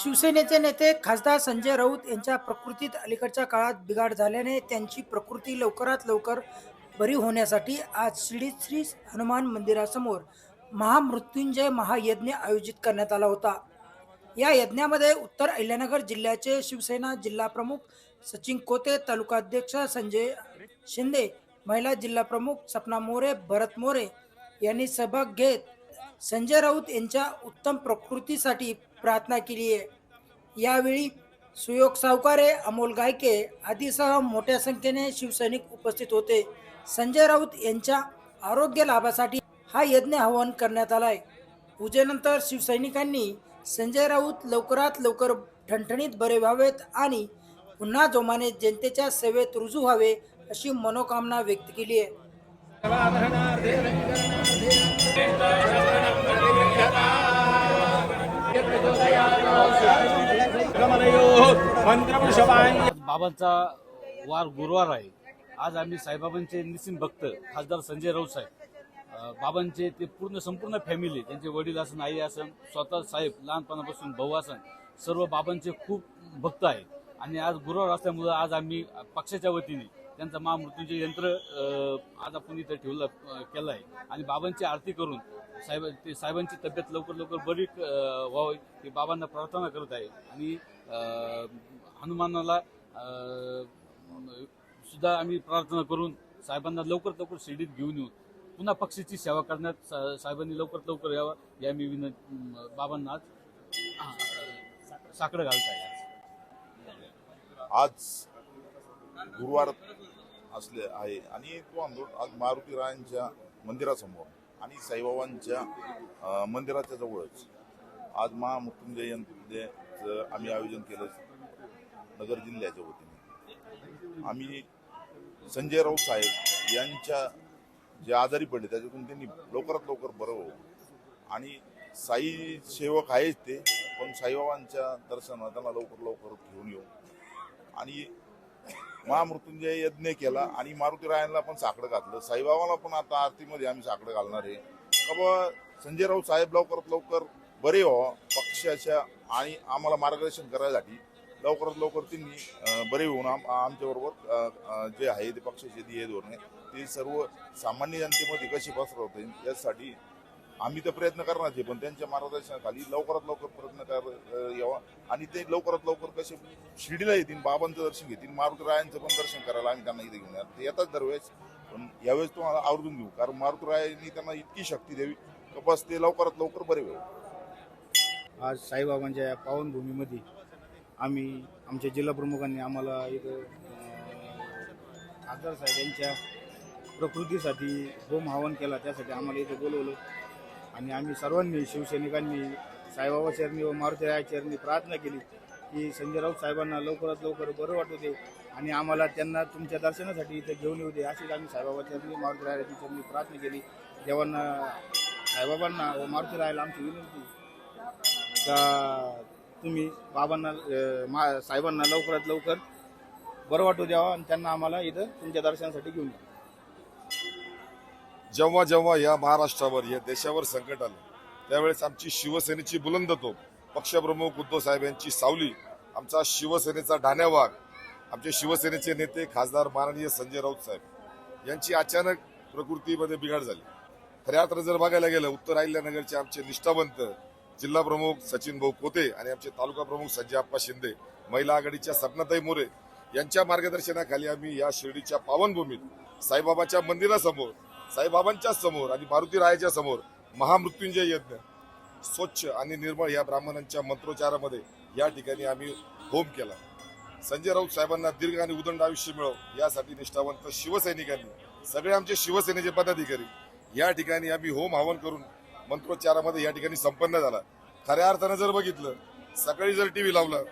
शिवसेनेचे नेते खासदार संजय राऊत यांच्या प्रकृतीत अलीकडच्या काळात बिघाड झाल्याने त्यांची प्रकृती लवकरात लवकर बरी होण्यासाठी आज शिर्डी श्री हनुमान मंदिरासमोर महामृत्युंजय महायज्ञ आयोजित करण्यात आला होता. या यज्ञामध्ये उत्तर अहिल्यानगर जिल्ह्याचे शिवसेना जिल्हा प्रमुख सचिन कोते तालुकाध्यक्ष संजय शिंदे महिला जिल्हा प्रमुख सपना मोरे भरत मोरे यांनी सहभाग घेत संजय राऊत यांच्या उत्तम प्रकृतीसाठी प्रार्थना केली आहे यावेळी सुयोग सावकारे अमोल गायके आदीसह मोठ्या संख्येने शिवसैनिक उपस्थित होते. संजय राऊत यांच्या आरोग्य लाभासाठी हा यज्ञ आवाहन करण्यात आलाय. पूजेनंतर शिवसैनिकांनी संजय राऊत लवकरात लवकर ठणठणीत बरे व्हावेत आणि पुन्हा जोमाने जनतेच्या सेवेत रुजू व्हावे अशी मनोकामना व्यक्त केली आहे. बाबांचा वार गुरुवार आहे. आज आम्ही साईबाबांचे निसिम भक्त खासदार संजय राऊत साहेब बाबांचे ते पूर्ण संपूर्ण फॅमिली त्यांचे वडील असन आई असन स्वतः साहेब लहानपणापासून भाऊ असन सर्व बाबांचे खूप भक्त आहेत. आणि आज गुरुवार असल्यामुळं आज आम्ही पक्षाच्या वतीने त्यांचं महामृत्यूंचे यंत्र आज आपण इथं ठेवलं केलं आहे आणि बाबांची आरती करून साहेब ते साहेबांची तब्येत लवकर लवकर बरी व्हावी हे बाबांना प्रार्थना करत आहे. आणि हनुमानाला सुद्धा आम्ही प्रार्थना करून साहेबांना लवकर लवकर शिर्डीत घेऊन येऊन पुन्हा पक्षीची सेवा करण्यात सा- साहेबांनी लवकर लवकर यावं या मी विनंती बाबांना आज साकडं घालत आहे. आज गुरुवार असले आहे. आणि तो आंदोलन आज मारुती रायांच्या मंदिरासमोर आणि साईबाबांच्या मंदिराच्या जवळच. आज महामृत्युंजय जयंतीचं आम्ही आयोजन केलं नगर जिल्ह्याच्या वतीने. आम्ही संजय राऊत साहेब यांच्या जे आजारी पडले त्याच्यातून त्यांनी लवकरात लवकर बरं व्हावं आणि साई सेवक आहेच ते पण साईबाबांच्या दर्शनाला त्यांना लवकर लवकर घेऊन येऊ. आणि महामृत्युंजय यज्ञ केला आणि मारुतीरायांना पण साकडं घातलं. साईबाबाला पण आता आरतीमध्ये आम्ही साकडं घालणार आहे. का संजय राऊत साहेब लवकरात लवकर बरे व्हावं पक्षाच्या आणि आम्हाला मार्गदर्शन करायसाठी लवकरात लवकर त्यांनी बरे होऊन आम आमच्याबरोबर जे आहे ते पक्षाचे ध्येय धोरणे ते सर्व सामान्य जनतेमध्ये कशी पसरवता येईल यासाठी आम्ही तर प्रयत्न करणार आहे पण त्यांच्या मार्गदर्शनाखाली लवकरात लवकर प्रयत्न कर यावा. आणि ते लवकरात लवकर कसे शिर्डीला येतील बाबांचं दर्शन घेतील मारुतरायांचं पण दर्शन करायला आम्ही त्यांना इथे घेऊन ते येतात दरवेळेस पण यावेळेस तुम्हाला आवर्जून घेऊ कारण मारुतरायांनी त्यांना इतकी शक्ती द्यावी. का बस ते लवकरात लवकर बरे होईल. आज साईबाबांच्या या पावनभूमीमध्ये आम्ही आमच्या जिल्हा प्रमुखांनी आम्हाला इथं खासदार साहेब यांच्या प्रकृतीसाठी होम हवन केला त्यासाठी आम्हाला इथं बोलवलं. आणि आम्ही सर्वांनी शिवसैनिकांनी साईबाबा चरणी व मारुती राया चरणी प्रार्थना केली की संजय राऊत साहेबांना लवकरात लवकर बरं वाटू दे आणि आम्हाला त्यांना तुमच्या दर्शनासाठी इथं घेऊन येऊ दे अशीच आम्ही साईबाबा चरणी मारुती रायाची चरणी प्रार्थना केली. देवांना साईबाबांना व मारुती रायाला आमची विनंती का तुम्ही बाबांना मा साहेबांना लवकरात लवकर बरं वाटू द्यावा आणि त्यांना आम्हाला इथं तुमच्या दर्शनासाठी घेऊन या. जेव्हा जेव्हा या महाराष्ट्रावर या देशावर संकट आलं त्यावेळेस आमची शिवसेनेची बुलंद तोप पक्षप्रमुख उद्धव साहेब यांची सावली आमचा शिवसेनेचा ढाण्या वाघ आमचे शिवसेनेचे नेते खासदार माननीय संजय राऊत साहेब यांची अचानक प्रकृतीमध्ये बिघाड झाली. खऱ्या अर्थानं जर बघायला गेलं उत्तर अहिल्यानगरचे आमचे निष्ठावंत जिल्हा प्रमुख सचिन भाऊ कोते आणि आमचे तालुका प्रमुख संजय आप्पा शिंदे महिला आघाडीच्या सपनाताई मोरे यांच्या मार्गदर्शनाखाली आम्ही या शिर्डीच्या पावनभूमीत साईबाबाच्या मंदिरासमोर साईबाबांच्या समोर आणि मारुती रायाच्या समोर महामृत्युंजय यज्ञ स्वच्छ आणि निर्मळ या ब्राह्मणांच्या मंत्रोच्चारामध्ये या ठिकाणी आम्ही होम केला. संजय राऊत साहेबांना दीर्घ आणि उदंड आयुष्य मिळव यासाठी निष्ठावंत शिवसैनिकांनी सगळे आमचे शिवसेनेचे पदाधिकारी या ठिकाणी आम्ही होम हवन करून मंत्रोच्चारामध्ये या ठिकाणी संपन्न झाला. खऱ्या अर्थानं जर बघितलं सकाळी जर टी व्ही लावला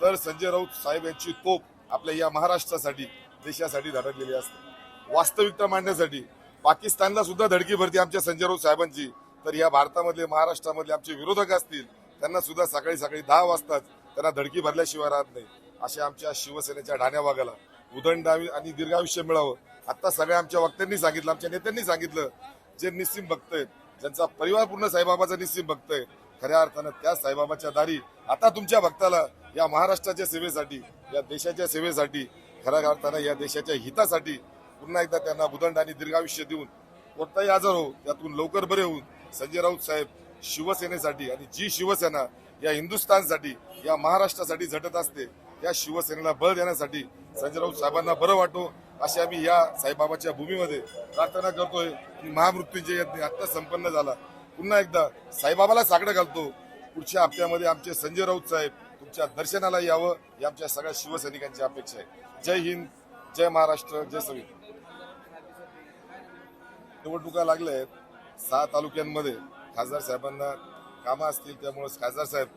तर संजय राऊत साहेब यांची तोप आपल्या या महाराष्ट्रासाठी देशासाठी धडकलेली असते. वास्तविकता मांडण्यासाठी पाकिस्तानला सुद्धा धडकी भरती आमच्या संजय राऊत साहेबांची. तर या भारतामधले महाराष्ट्रामधले आमचे विरोधक असतील त्यांना सुद्धा सकाळी सकाळी दहा वाजताच त्यांना धडकी भरल्याशिवाय राहत नाही. अशा आमच्या शिवसेनेच्या ढाण्या भागाला उदंडावी आणि दीर्घायुष्य मिळावं आता सगळ्या आमच्या वक्त्यांनी सांगितलं आमच्या नेत्यांनी सांगितलं जे निस्सिम भक्त आहेत ज्यांचा परिवार पूर्ण साईबाबाचा निस्सिम भक्त आहे खऱ्या अर्थानं त्या साईबाबाच्या दारी आता तुमच्या भक्ताला या महाराष्ट्राच्या सेवेसाठी या देशाच्या सेवेसाठी खऱ्या अर्थानं या देशाच्या हितासाठी पुन्हा एकदा त्यांना बुदंड आणि दीर्घायुष्य देऊन कोणताही आजार हो त्यातून लवकर बरे होऊन संजय राऊत साहेब शिवसेनेसाठी आणि जी शिवसेना या हिंदुस्थानसाठी या महाराष्ट्रासाठी झटत असते या शिवसेनेला बळ देण्यासाठी संजय राऊत साहेबांना बरं वाटो अशी आम्ही या साईबाबाच्या भूमीमध्ये प्रार्थना करतोय आणि महामृत्यूंचे यज्ञ आत्ता संपन्न झाला. पुन्हा एकदा साईबाबाला साकडं घालतो. पुढच्या हप्त्यामध्ये आमचे संजय राऊत साहेब तुमच्या दर्शनाला यावं ही आमच्या सगळ्या शिवसैनिकांची अपेक्षा आहे. जय हिंद जय महाराष्ट्र जय संविधान निवडणुका लागल्या आहेत. सहा तालुक्यांमध्ये खासदार साहेबांना कामं असतील त्यामुळे खासदार साहेब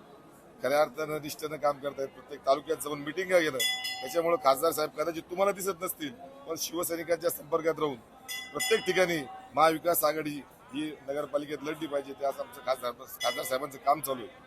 खऱ्या अर्थानं निष्ठेनं काम करतायत. प्रत्येक तालुक्यात जाऊन मिटिंग घेणं. त्याच्यामुळे खासदार साहेब कदाचित तुम्हाला दिसत नसतील पण शिवसैनिकांच्या संपर्कात राहून प्रत्येक ठिकाणी महाविकास आघाडी ही नगरपालिकेत लढली पाहिजे त्यास आमचं खासदार खासदार साहेबांचं काम चालू आहे.